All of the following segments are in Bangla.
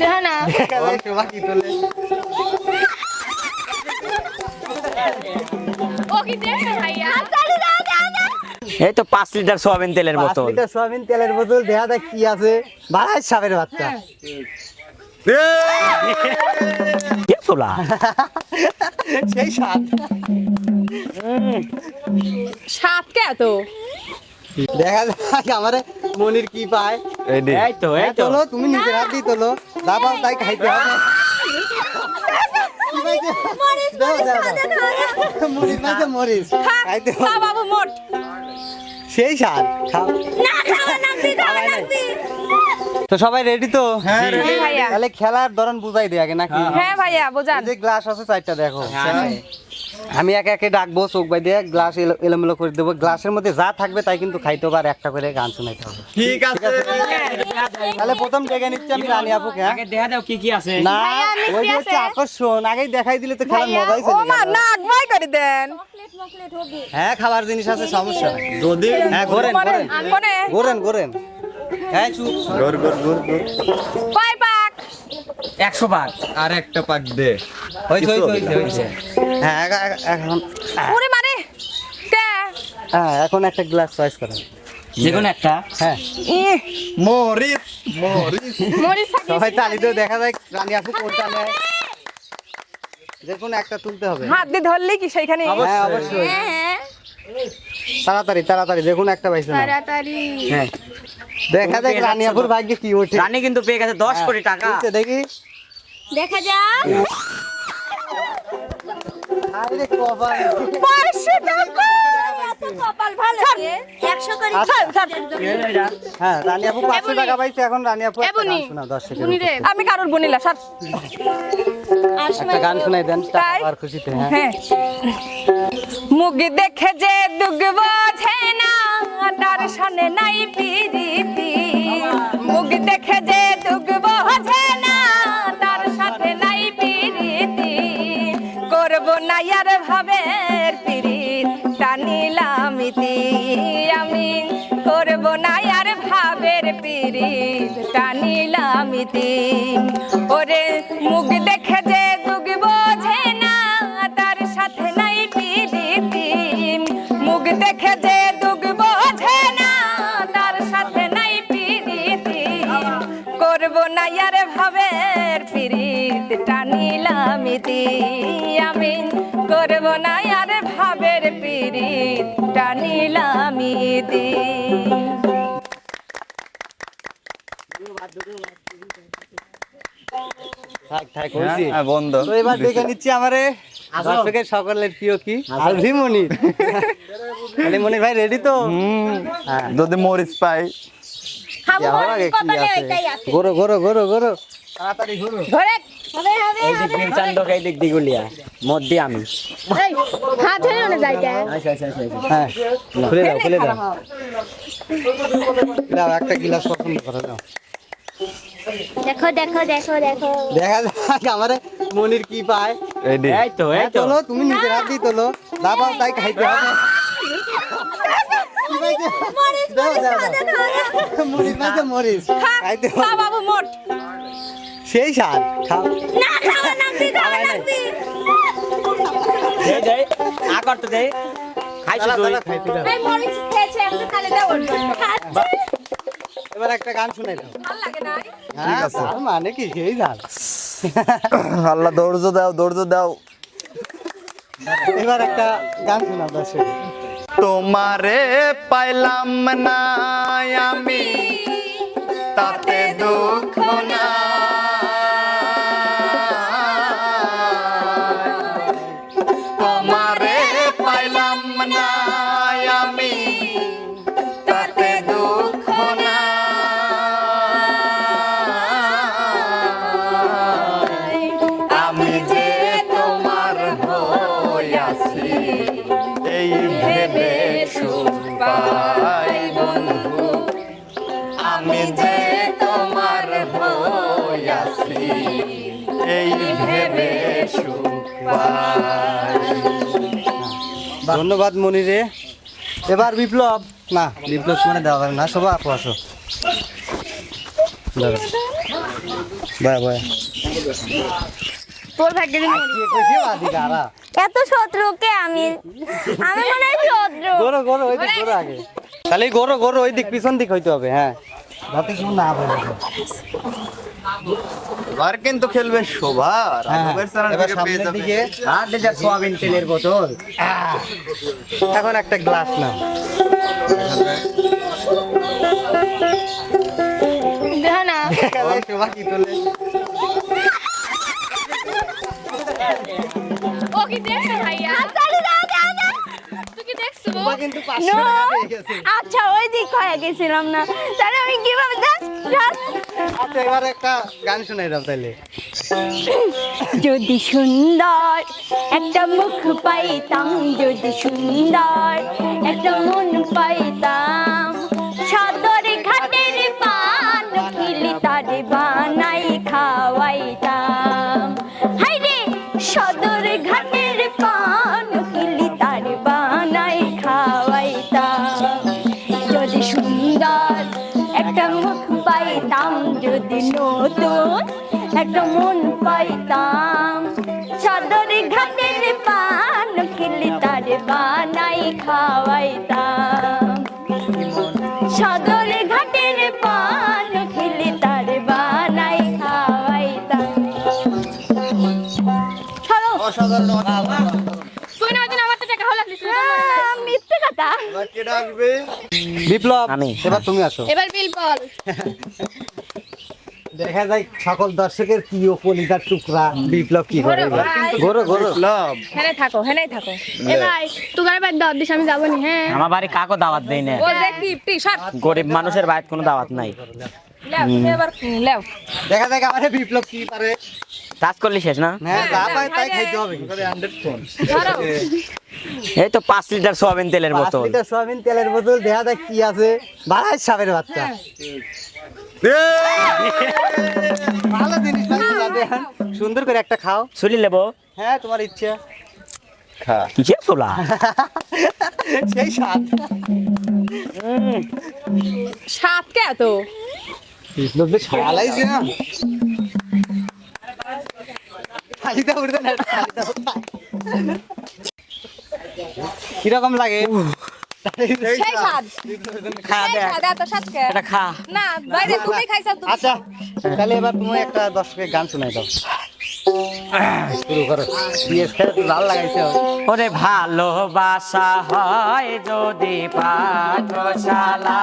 দেখা না। দেখা যায় শোভা কি তোলে ও কি দেখে ভাইয়া? এই তো পাঁচ লিটার সোয়াবিন তেলের বোতল। লিটার সোয়াবিন তেলের বোতল দেখা যায় কি আছে। বাড়ায় সাপের বাচ্চা। কে তোলা সেই সাপ। সাপ কে তো দেখা যায় আমার মনির কি পায়। এই তো এই হ্যাঁ, তো। তোলো তুমি নিজের হাত দিয়ে তোলো। দাবাও তাই খাইতে হবে। সেই সার খাও। না দাও। না পাইছে, মরিচ। হ্যাঁ, তো সবাই রেডি তো? হ্যাঁ। ভাইয়া। তাহলে খেলার ধরন বুঝাই দে আগে নাকি? হ্যাঁ ভাইয়া বোঝান। এই যে গ্লাস আছে চারটা দেখো। আমি একে একে ডাকবো চোখ বাই দিয়ে গ্লাস এলোমেলো করে দেবো। গ্লাসের মধ্যে যা থাকবে তাই কিন্তু খাইতে হবে আর একটা করে গান শোনাইতে হবে। ঠিক আছে। তাহলে প্রথম ডেকে নিচ্ছি আমি রানী আপুকে হ্যাঁ? আগে দেখা দাও কি কি আছে। না ওই যে হচ্ছে আকর্ষণ। আগেই দেখাই দিলে তো খেলার মজাই ও চলে মা গেল। নাক ভাই করে দেন। হ্যাঁ খাবার জিনিস আছে সমস্যা। যদি হ্যাঁ ঘোরেন ঘোরেন মনে ঘোরেন ঘোরেন। হ্যাঁ চুপ। কয় পাক? একশো বার আর একটা পাক দে। হয়েছে হয়েছে হয়েছে। হ্যাঁ এখন ওরে কে হ্যাঁ এখন একটা গ্লাস চয়েস করেন। যে কোনো একটা। হ্যাঁ। মরিচ মরিচ। থাকি সবাই তালিতেও দেখা যায় রানী আপু কোনটা নেয় যে কোনো একটা তুলতে হবে। হাত দিয়ে ধরলে কি সেইখানে? হ্যাঁ অবশ্যই। হ্যাঁ। তাড়াতাড়ি তাড়াতাড়ি দেখুন একটা পাইছে তাড়াতাড়ি। হ্যাঁ। দেখা যাক রানিয়াপুর ভাগ্যে কি ওঠে। রানী কিন্তু পেয়ে গেছে দশ কোটি টাকা। তুলছে দেখি। দেখা যাক। আরে কপাল। পাঁচশো টাকা। কপাল ভালো একশো করে ছাড়, ছাড়। হ্যাঁ রানী আপু পাঁচশো এবুনি। টাকা পাইছে এখন রানী আপু একটা এবুনি। গান বুনি সেকেন্ড রে আমি কারোর বনিলা সর একটা গান শোনাই দেন টাকা? পাওয়ার খুশিতে হ্যাঁ। হ্যাঁ। মুখ দেখে যে দুগ বোঝে না, তার সামনে নাই পিরিতি। মুখ দেখে যে দুগ বোঝে না, তার সাথে নাই পিরিতি। করব না আর ভাবের পিরিত টানিলামিতি আমি। করব না আর ভাবের পিরিত টানিলামিতি ওরে মুখ দেখে আর ভাবের পিরিত টানিলামিতি থাক থাক হইছে হ্যাঁ বন্ধ। তো এবার দেখে নিচ্ছি আমারে দর্শকের সকলের প্রিয় কি? আলভি মনির ভাই রেডি তো? হ্যাঁ। যদি মরিচ পাই। যাওয়ার আগে কি আছে? গরো গরো গরো গরো তাড়াতাড়ি গরো ধরে এই দিক দিয়ে চান্দক এই দিক দিয়ে গুলিয়া। মধ্যে আমি। হাত ধরে না যাইটা হ্যাঁ। খুলে দাও খুলে দাও। দাও একটা গিলাস পছন্দ করো দাও। দেখো দেখো দেখো দেখো। দেখা যাক আমারে মনির কি পায়। রেডি এই তো এই তো। তুমি নিজের হাত দিয়ে তোলো। তাই খাইতে হবে। পাইছে, মরিচ খাইতে হবে। বাবু মোট। সেই খাও। না খাওয়া লাগবি। দে দে আ করতে দে। তুই। এই মরিচ খেয়েছে আমি তাহলে দাও এবার একটা গান শুনাই দাও ভালো লাগে না হ্যাঁ, তার মানে কি? সেই আল্লাহ ধৈর্য দাও ধৈর্য দাও। এবার একটা গান শোনাও দর্শক। তোমারে পাইলাম না আমি তাতে দুঃখ না ধন্যবাদ মনিরে। এবার বিপ্লব। না বিপ্লব মানে দেওয়া যাবে না সবাই আপু আসো। বয়া বয়া। তোর ভাগ্যে যে মরি। কে এত আমি আমি মনে হয় শত্রু। গরো গরো ওই দিক গরো আগে। তাহলে গরো গরো ওই দিক পিছন দিক হইতে হবে হ্যাঁ। যাতে কেউ না বলে এবার কিন্তু খেলবে শোভা। হ্যাঁ রাঘবের চ্যানেল এবার সামনের দিকে আর যা সোয়াবিন তেলের বোতল। এখন একটা গ্লাস না শোভা কি তোলে ও কি দেখছ ভাইয়া? আচ্ছা ওই দিক হয়ে গেছিলাম না। তাহলে আমি কীভাবে আচ্ছা এবার একটা গান শোনাই দাও তাইলে। যদি সুন্দর একটা মুখ পাইতাম যদি সুন্দর একটা মন পাইতাম সদর একটা মুখ পাইতাম যদি নতুন? একটা মন পাইতাম। চাদর ঘাটের পান খেলে তার বানাই খাওয়াইতাম। সদর ঘাটের পান খেলে তার বানাই খাওয়াইতাম। মিথ্যে কথা। কে ডাকবে। বিপ্লব আমি। এবার তুমি আসো। এবার বিল দেখা যায় সকল দর্শকের প্রিয় টুকরা বিপ্লব কি করে। এবার? গরো গরো লাভ হেনে থাকো হেনে থাকো। এ ভাই বাদ দাও দিস আমি যাব নি হ্যাঁ? আমার বাড়ি কাকও দাওয়াত দেই না। ও যে গরিব মানুষের বাড়িতে কোনো দাওয়াত নাই। লেও এবার লেও। দেখা যায় বিপ্লব কি পারে। কাজ করলি শেষ না? হ্যাঁ যা পায় তাই খাইতে হবে। ধরো। এই তো পাঁচ লিটার সোয়াবিন তেলের বোতল। লিটার সোয়াবিন তেলের বোতল দেখা যায় কি আছে। বাড়াই সাপের বাচ্চা। ভালো জিনিস সুন্দর করে একটা খাও। শুলি লেবো। হ্যাঁ তোমার ইচ্ছা। খা। কিসে তোলা সেই স্বাদ। সাত কে এত? যে খাইছো তুমি আচ্ছা তাহলে এবার তুমি একটা দর্শকের গান শোনাই দাও। শুরু করো। পিএস খেয়ে লাল লাগাইছে। ওরে ভালোবাসা হয় যদি পাঠশালা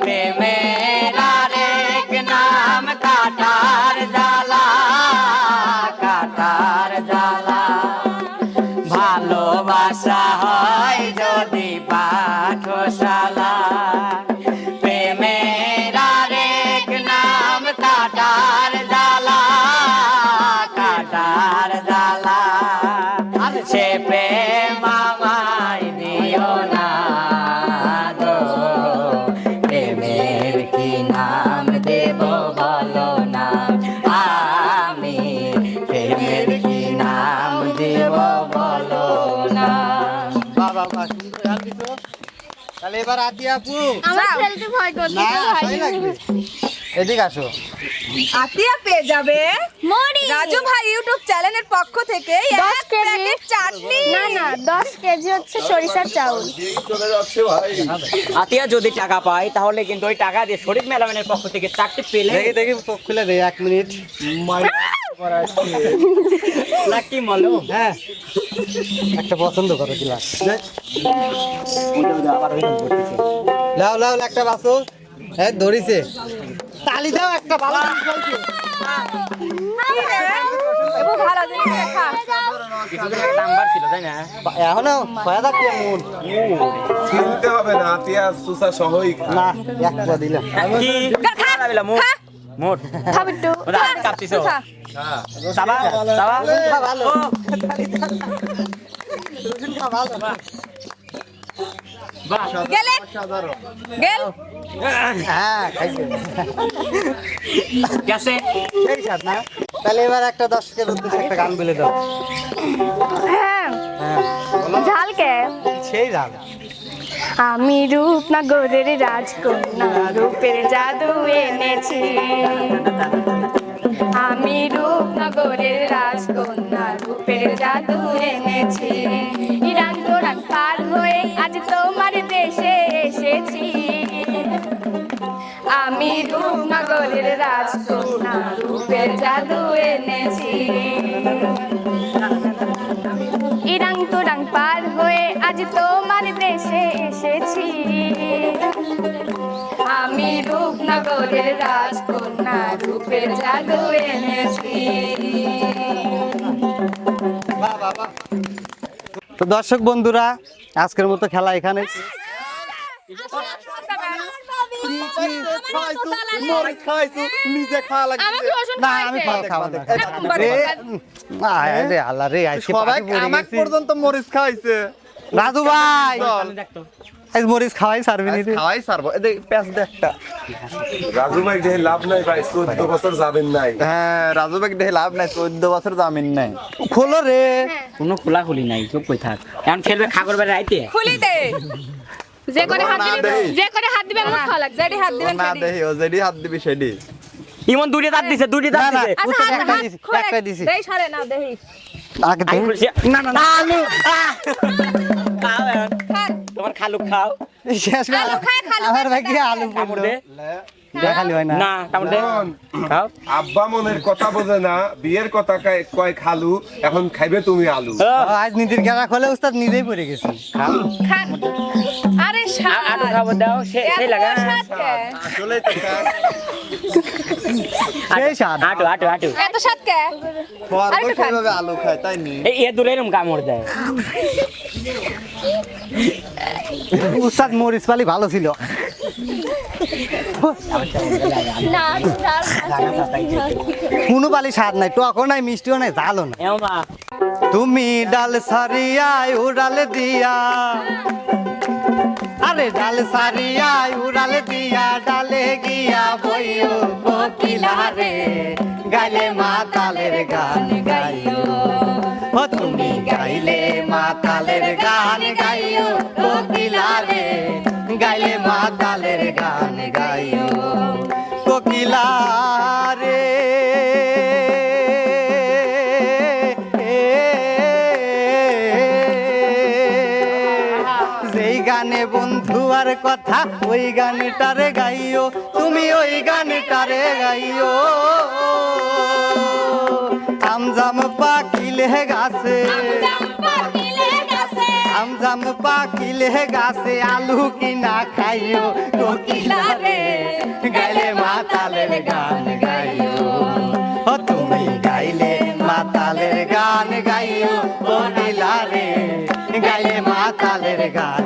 প্রেমের এবার আতি আপু আমার খেলতে ভয় করছে ভাই এদিকে আসো। আতিয়া পেয়ে যাবে মরি। রাজু ভাই ইউটিউব চ্যানেলের পক্ষ থেকে এক কেজি। প্যাকেট চাটনি। না না দশ কেজি হচ্ছে সরিষার চাউল। আতিয়া যদি টাকা পায় তাহলে কিন্তু ওই টাকা দিয়ে শরীফ মেলামেনের পক্ষ থেকে চারটি পেলে দেখি দেখি খুলে দে এক মিনিট। নাকি মলো হ্যাঁ। একটা পছন্দ করো ক্লাস লাও লাও একটা বাসো হ্যাঁ ধরিছে। তালি দাও একটা ভালো এখনও ছয় মন। হবে না আতিয়া সুসা সহই না দিলাম। কি? মোট। মোট। খাবি। সাবা সাবা। রসুন খা ভালো। গেলে? গেল? হ্যাঁ গেছে। না? তাহলে এবার একটা দর্শকের উদ্দেশ্যে একটা গান বলে দাও। হ্যাঁ। হ্যাঁ ঝালকে সেই গান আমি রূপনগরের রাজকন্যা রূপের জাদু এনেছি। নগরের রাজকন্যা রূপের জাদু এনেছি। ইরান তোরান পার হয়ে আজ তোমার আমি রূপনগরের রাজকন্যা রূপের জাদু এনেছি। ইরাং তুরাং পার হয়ে আজ তোমার দেশে এসেছি। আমি রূপনগরের রাজকন্যা রূপের জাদু এনেছি। তো দর্শক বন্ধুরা আজকের মতো খেলা এখানে। নিজে খাওয়া লাগছে না আমি খাওয়া খাওয়া না। রে আল্লাহ রে আজকে সবাই পাটি পড়ে আমাক গেছি। পর্যন্ত মরিচ খাওয়াইছে রাজু ভাই। আজ মরিচ খাওয়াই সারবি নি খাওয়াই সারবো। দে একটা। রাজু ভাই দেখে লাভ নাই ভাই চোদ্দ বছর যাবেন নাই। হ্যাঁ রাজু ভাই দেখে লাভ নাই চোদ্দ বছর জামিন নাই। খোলো রে। কোনো খোলা খুলি নাই চুপ কই থাক। এখন খেলবে খাগর বেড়ে রাইতে খুলি দে। যে করে হাত যে করে হাত দিবে আমার খাওয়া লাগবে। যেটি হাত দিবেন না। দেহি ও যেটি হাত দিবি সেটি ইমন দুটি দাঁত দিছে দুটি দাঁত দিছে। আচ্ছা একটা দিছি একটা দিছি। দেই সারে না দেহি। আগে না না না। আলু তোমার খালু খাও। শেষ করে আলু খায়, খালু আমার খায়, ভাই কি আলু কামড় পড়ল। দে। দেখালি হয় না। না কামড় খাও। আব্বা মনের কথা বোঝে না বিয়ের কথা কয়- কয় খালু এখন খাইবে তুমি আলু। আজ নিজের খেলা খোলে উস্তাদ নিজেই পড়ে গেছে। আ- স্বাদ আলু খাব দাও সে সেই লাগা আটু আটু আটু এত স্বাদ কে খোয়ার আরেকটু আলু খায় তাই নি এই এ দূরে এরম কামড় দেয় উস্তাদ মরিচ পালি ভালো ছিল না কোনো পালি স্বাদ নাই টকও নাই মিষ্টিও নাই ঝালও নাই তুমি ডাল সারিয়ায় উড়াল দিয়া আরে ডাল সারিয়ায়, উড়াল দিয়া ডালে গিয়া বইও বকিলারে গাইলে মাতালের গান গাইও ও তুমি গাইলে মাতালের গান গাইও বকিলারে গাইলে মাতালের কথা ওই গানটারে গাইও তুমি ওই গানটারে গাইও আমজাম পাখিলে গাছে আমজাম পাখিলে গাছে আলু কি না খাইও কোকিলা রে গাইলে মাতালের গান গাইও ও তুমি গাইলে মাতালের গান গাইও কোকিলা রে গাইলে মাতালের গান